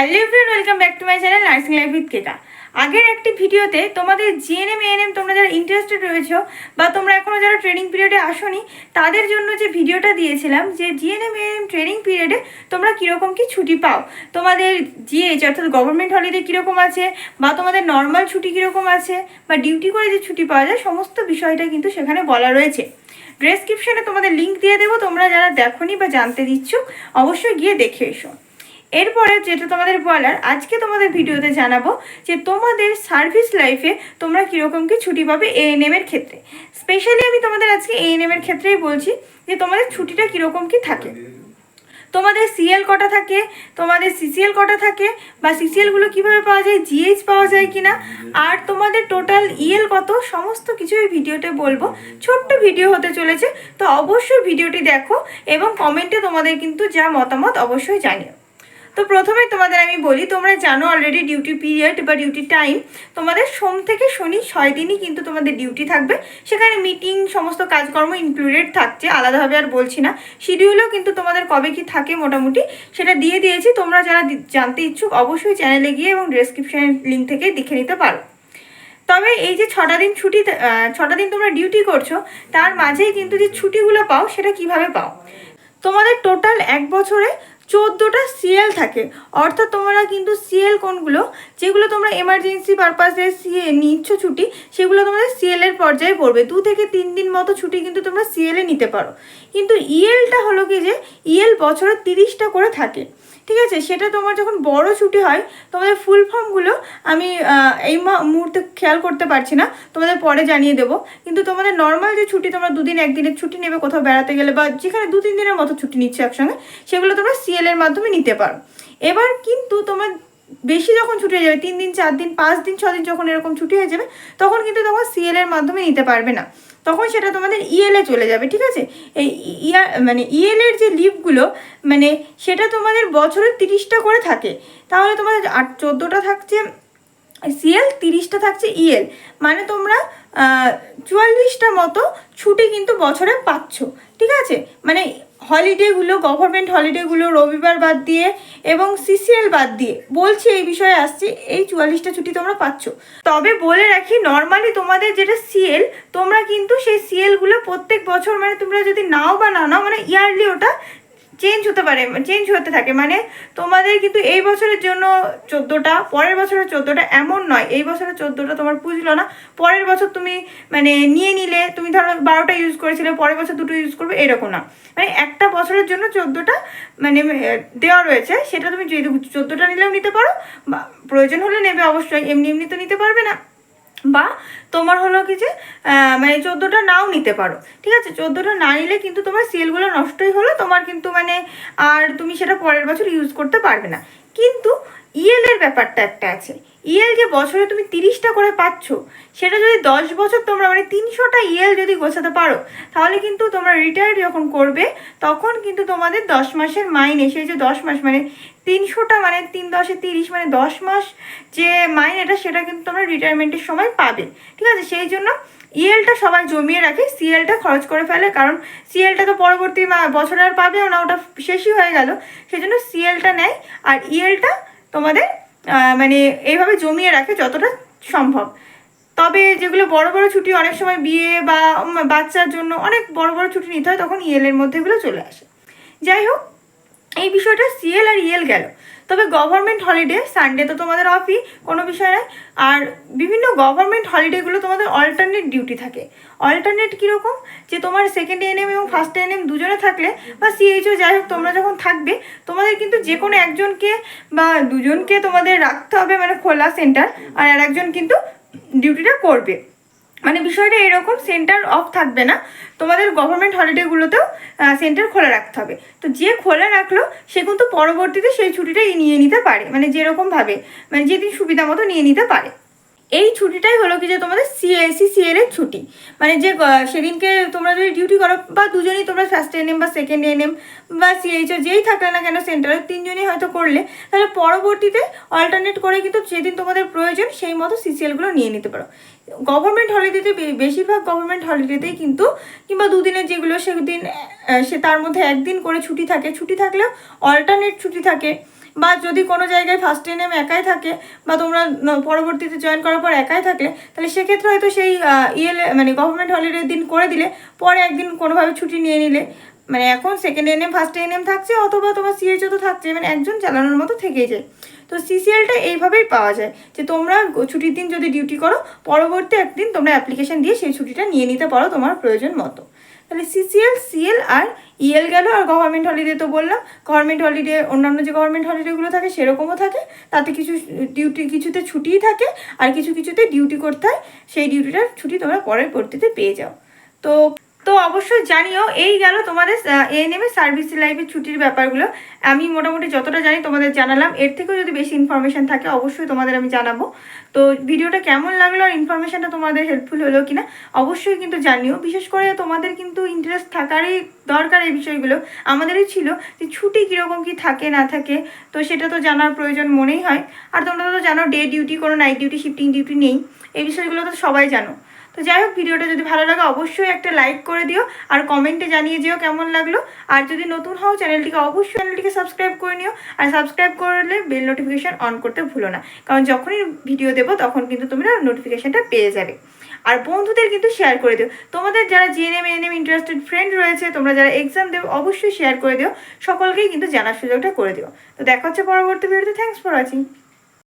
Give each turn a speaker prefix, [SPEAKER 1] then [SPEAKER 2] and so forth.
[SPEAKER 1] Hello everyone welcome back to my channel nursing life with Keka আগের একটি ভিডিওতে তোমাদের জিএনএম এএনএম তোমরা যারা ইন্টারেস্টেড রয়েছো বা তোমরা এখনও যারা ট্রেনিং পিরিয়ডে আসোনি, তাদের জন্য যে ভিডিওটা দিয়েছিলাম, যে জিএনএম এএনএম ট্রেনিং পিরিয়ডে তোমরা কীরকম কি ছুটি পাও, তোমাদের জিএইচ অর্থাৎ গভর্নমেন্ট হলিডে কীরকম আছে, বা তোমাদের নর্মাল ছুটি কীরকম আছে, বা ডিউটি করে যে ছুটি পাওয়া যায়, সমস্ত বিষয়টা কিন্তু সেখানে বলা রয়েছে। ডেসক্রিপশনে তোমাদের লিঙ্ক দিয়ে দেবো, তোমরা যারা দেখোনি বা জানতে দিচ্ছ, অবশ্যই গিয়ে দেখে এসো। এরপরে যেটা তোমাদের বলার, আজকে তোমাদের ভিডিওতে জানাব যে তোমাদের সার্ভিস লাইফে তোমরা কীরকম কি ছুটি পাবে এএনএম এর ক্ষেত্রে। স্পেশালি আমি তোমাদের আজকে এএনএম এর ক্ষেত্রেই বলছি যে তোমাদের ছুটিটা কীরকম কি থাকে। তোমাদের সিএল কটা থাকে, তোমাদের সিসিএল কটা থাকে, বা সিসিএলগুলো কীভাবে পাওয়া যায় জিএইচ পাওয়া যায় কিনা, আর তোমাদের টোটাল ইএল কত, সমস্ত কিছু এই ভিডিওতে বলব। ছোট্ট ভিডিও হতে চলেছে, তো অবশ্যই ভিডিওটি দেখো এবং কমেন্টে তোমাদের কিন্তু যা মতামত অবশ্যই জানিও। তো প্রথমে তোমাদের আমি বলি, তোমরা জানো অলরেডি ডিউটি পিরিয়ড বা ডিউটি টাইম তোমাদের সোম থেকে শনি ছয় দিনই কিন্তু তোমাদের ডিউটি থাকবে। সেখানে মিটিং সমস্ত কাজকর্ম ইনক্লুডেড থাকছে, আলাদাভাবে আর বলছি না। শিডিউলও কিন্তু তোমাদের কবে কি থাকে মোটামুটি, সেটা দিয়ে দিয়েছি। তোমরা যারা জানতে ইচ্ছুক, অবশ্যই চ্যানেলে গিয়ে এবং ডেসক্রিপশনের লিঙ্ক থেকে দেখে নিতে পারো। তবে এই যে ছটা দিন ছুটি ছটা দিন তোমরা ডিউটি করছ, তার মাঝেই কিন্তু যে ছুটিগুলো পাও, সেটা কীভাবে পাও? তোমাদের টোটাল এক বছরে চোদ্দোটা সিএল থাকে। অর্থাৎ তোমরা কিন্তু সিএল কোনগুলো? যেগুলো তোমরা এমার্জেন্সি পারপাসে সিএ নিচ্ছ ছুটি, সেগুলো তোমাদের সিএলের পর্যায়ে পড়বে। দু থেকে তিন দিন মতো ছুটি কিন্তু তোমরা সিএলে নিতে পারো। কিন্তু ইএলটা হলো কি যে ইএল বছরে তিরিশটা করে থাকে। ঠিক আছে, সেটা তোমার যখন বড় ছুটি হয়, তোমাদের ফুল ফর্মগুলো আমি এই মুহূর্তে খেয়াল করতে পারছি না, তোমাদের পরে জানিয়ে দেবো। কিন্তু তোমাদের নর্মাল যে ছুটি, তোমরা দুদিন একদিনের ছুটি নেবে, কোথাও বেড়াতে গেলে বা যেখানে দু তিন দিনের মতো ছুটি নিচ্ছে একসঙ্গে, সেগুলো তোমরা সিএলের মাধ্যমে নিতে পারো। এবার কিন্তু তোমার বেশি যখন ছুটি হয়ে যাবে, তিন দিন, চার দিন, পাঁচ দিন, ছ দিন যখন এরকম ছুটি হয়ে যাবে, তখন কিন্তু তখন সিএল এর মাধ্যমে নিতে পারবে না। তখন সেটা তোমাদের ইএলএ চলে যাবে, ঠিক আছে? এই ইয়া মানে ইএল এর যে লিভগুলো মানে সেটা তোমাদের বছরে তিরিশটা করে থাকে। তাহলে তোমাদের আট, চোদ্দোটা থাকছে সিএল তিরিশটা থাকছে ইএল মানে তোমরা চুয়াল্লিশটা মতো ছুটি কিন্তু বছরে পাচ্ছ, ঠিক আছে? মানে হলিডেগুলো গভর্নমেন্ট হলিডেগুলো রবিবার বাদ দিয়ে এবং সিসিএল বাদ দিয়ে। বলছি এই বিষয়ে আসছি, এই চুয়াল্লিশটা ছুটি তোমরা পাচ্ছ। তবে বলে রাখি নর্মালি তোমাদের যেটা সিএল তোমরা কিন্তু সেই সিএলগুলো প্রত্যেক বছর মানে তোমরা যদি নাও বা না নাও মানে ইয়ারলি ওটা চেঞ্জ হতে পারে চেঞ্জ হতে থাকে। মানে তোমাদের কিন্তু এই বছরের জন্য চোদ্দোটা, পরের বছরের চোদ্দোটা এমন নয়। এই বছরের চোদ্দোটা তোমার পুজলো না। পরের বছর তুমি মানে নিয়ে নিলে, তুমি ধরো বারোটা ইউজ করেছিলে, পরের বছর দুটো ইউজ করবে, এরকম না। মানে একটা বছরের জন্য চোদ্দোটা মানে দেওয়া রয়েছে। সেটা তুমি যদি চোদ্দোটা নিলেও নিতে পারো, বা প্রয়োজন হলে নেবে অবশ্যই। এমনি এমনি তো নিতে পারবে না। বা তোমার হলো কি যে মানে চোদ্দোটা নাও নিতে পারো, ঠিক আছে? চোদ্দোটা না নিলে কিন্তু তোমার সেলগুলো নষ্টই হলো, তোমার কিন্তু মানে আর তুমি সেটা পরের বছর ইউজ করতে পারবে না। কিন্তু ব্যাপারটা একটা আছে। ইএল যে বছরে তুমি তিরিশটা করে পাচ্ছ, সেটা যদি দশ বছর তোমরা মানে তিনশোটা ইএল যদি গোছাতে পারো, তাহলে কিন্তু তোমরা রিটায়ার যখন করবে, তখন কিন্তু তোমাদের দশ মাসের মাইনে, সেই যে দশ মাস মানে তিনশোটা মানে তিন দশে তিরিশ মানে দশ মাস যে মাইনেটা, সেটা কিন্তু তোমরা রিটায়ারমেন্টের সময় পাবে। ঠিক আছে? সেই জন্য ইএলটা সবাই জমিয়ে রাখে সিএলটা খরচ করে ফেলে, কারণ সিএলটা তো পরবর্তী বছরে আর পাবেও না, ওটা শেষই হয়ে গেল। সেই জন্য সিএলটা নেয়, আর ইএলটা তোমাদের মানে এইভাবে জমিয়ে রাখে যতটা সম্ভব। তবে যেগুলো বড় বড় ছুটি অনেক সময় বিয়ে বা বাচ্চার জন্য অনেক বড় বড় ছুটি নিতে হয়, তখন ইএল এর মধ্যে এগুলো চলে আসে। যাই হোক, এই বিষয়টা সিএল আর ইএল গেল। তবে গভর্নমেন্ট হলিডে সানডে তো তোমাদের অফই কোনো বিষয় নয় আর বিভিন্ন গভর্নমেন্ট হলিডেগুলো তোমাদের অল্টারনেট ডিউটি থাকে। অল্টারনেট কীরকম? যে তোমার সেকেন্ড এএনএম এবং ফার্স্ট এএনএম দুজনে থাকলে, বা সিএইচও যাই হোক, তোমরা যখন থাকবে, তোমাদের কিন্তু যে কোনো একজনকে বা দুজনকে তোমাদের রাখতে হবে মানে খোলা সেন্টার আর আর একজন কিন্তু ডিউটিটা করবে। মানে বিষয়টা এরকম সেন্টার অফ থাকবে না। তোমাদের গভর্নমেন্ট হলিডেগুলোতেও সেন্টার খোলা রাখতে হবে। তো যে খোলা রাখল, সে কিন্তু পরবর্তীতে সেই ছুটিটাই নিয়ে নিতে পারে। মানে যেরকমভাবে মানে যেদিন সুবিধা মতো নিয়ে নিতে পারে। এই ছুটিটাই হলো কি যে তোমাদের সিএসি সিএল এর ছুটি। মানে যে সেদিনকে তোমরা যদি ডিউটি করো, বা দুজনেই তোমরা ফার্স্ট এনএম বা সেকেন্ড এনএম বা সিএইচ যেই থাকলে না কেন সেন্টারে তিনজনই হয়তো করলে, তাহলে পরবর্তীতে অল্টারনেট করে কিন্তু যেদিন তোমাদের প্রয়োজন, সেই মতো সিসিএলগুলো নিয়ে নিতে পারো। গভর্নমেন্ট হলিডেতে বেশিরভাগ গভর্নমেন্ট হলিডেতেই কিন্তু, কিংবা দুদিনের যেগুলো সেদিন সে তার মধ্যে একদিন করে ছুটি থাকে। ছুটি থাকলেও অল্টারনেট ছুটি থাকে। বা যদি কোনো জায়গায় ফার্স্ট এনএম একাই থাকে বা তোমরা পরবর্তীতে জয়েন করার পর একাই থাকলে তাহলে সেক্ষেত্রে হয়তো সেই ইয়েলে মানে গভর্নমেন্ট হলিডের দিন করে দিলে, পরে একদিন কোনোভাবে ছুটি নিয়ে নিলে মানে এখন সেকেন্ড এনএম ফার্স্ট এনএম থাকছে অথবা তোমার সিএইচও তো থাকছে মানে একজন চালানোর মতো থেকেই যায়। তো সিসিএলটা এইভাবেই পাওয়া যায়, যে তোমরা ছুটির দিন যদি ডিউটি করো, পরবর্তী একদিন তোমরা অ্যাপ্লিকেশন দিয়ে সেই ছুটিটা নিয়ে নিতে পারো তোমার প্রয়োজন মতো। তাহলে সিসিএল সিএল আর ইএল গেল আর গভর্নমেন্ট হলিডে তো বললাম। গভর্নমেন্ট হলিডে অন্যান্য যে গভর্নমেন্ট হলিডেগুলো থাকে সেরকমও থাকে। তাতে কিছু ডিউটি কিছুতে ছুটিই থাকে আর কিছু কিছুতে ডিউটি করতে হয়। সেই ডিউটিটার ছুটি তোমরা পরের পরবর্তীতে পেয়ে যাও। তো তো অবশ্যই জানিও, এই গেল তোমাদের এএনএম সার্ভিস লাইফের ছুটির ব্যাপারগুলো। আমি মোটামুটি যতটা জানি তোমাদের জানালাম, এর থেকেও যদি বেশি ইনফরমেশন থাকে অবশ্যই তোমাদের আমি জানাব। তো ভিডিওটা কেমন লাগল আর ইনফরমেশনটা তোমাদের হেল্পফুল হলো কিনা, অবশ্যই কিন্তু জানিও। বিশেষ করে তোমাদের কিন্তু ইন্টারেস্ট থাকারই দরকার এই বিষয়গুলো। আমাদেরই ছিল যে ছুটি কীরকম কি থাকে, না থাকে, তো সেটা তো জানার প্রয়োজন মনেই হয়। আর তোমরা তো জানো ডে ডিউটি কোনো নাইট ডিউটি শিফটিং ডিউটি নেই। এই বিষয়গুলো তো সবাই জানো। তো যাই হোক, ভিডিওটা যদি ভালো লাগে, অবশ্যই একটা লাইক করে দিও আর কমেন্টে জানিয়ে যেও কেমন লাগল। আর যদি নতুন হও, চ্যানেলটিকে অবশ্যই চ্যানেলটিকে সাবস্ক্রাইব করে নিও। আর সাবস্ক্রাইব করলে বেল নোটিফিকেশন অন করতে ভুলো না। কারণ যখনই ভিডিও দেবো, তখন কিন্তু তোমরা নোটিফিকেশানটা পেয়ে যাবে। আর বন্ধুদের কিন্তু শেয়ার করে দিও। তোমাদের যারা জিএনএম এনএম ইন্টারেস্টেড ফ্রেন্ড রয়েছে, তোমরা যারা এক্সাম দেবে, অবশ্যই শেয়ার করে দিও। সকলকেই কিন্তু জানার সুযোগটা করে দিও। তো দেখা হচ্ছে পরবর্তী ভিডিওতে থ্যাংকস ফর ওয়াচিং